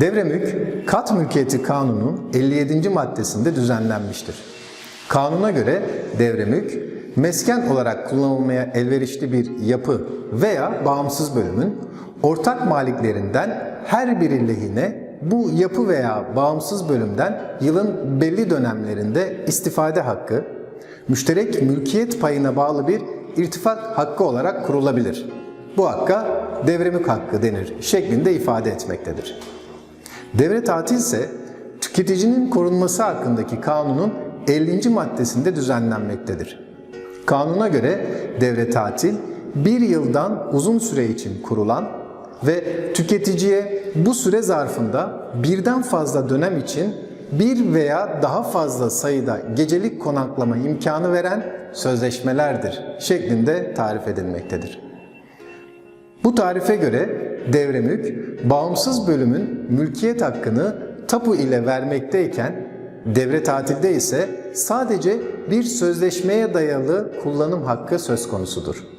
Devremülk, kat mülkiyeti kanunun 57. maddesinde düzenlenmiştir. Kanuna göre devremülk, mesken olarak kullanılmaya elverişli bir yapı veya bağımsız bölümün ortak maliklerinden her biri lehine bu yapı veya bağımsız bölümden yılın belli dönemlerinde istifade hakkı, müşterek mülkiyet payına bağlı bir irtifak hakkı olarak kurulabilir. Bu hakka devremülk hakkı denir şeklinde ifade etmektedir. Devre tatil ise tüketicinin korunması hakkındaki kanunun 50. maddesinde düzenlenmektedir. Kanuna göre devre tatil bir yıldan uzun süre için kurulan ve tüketiciye bu süre zarfında birden fazla dönem için bir veya daha fazla sayıda gecelik konaklama imkanı veren sözleşmelerdir şeklinde tarif edilmektedir. Bu tarife göre devremülk, bağımsız bölümün mülkiyet hakkını tapu ile vermekteyken, devre tatilde ise sadece bir sözleşmeye dayalı kullanım hakkı söz konusudur.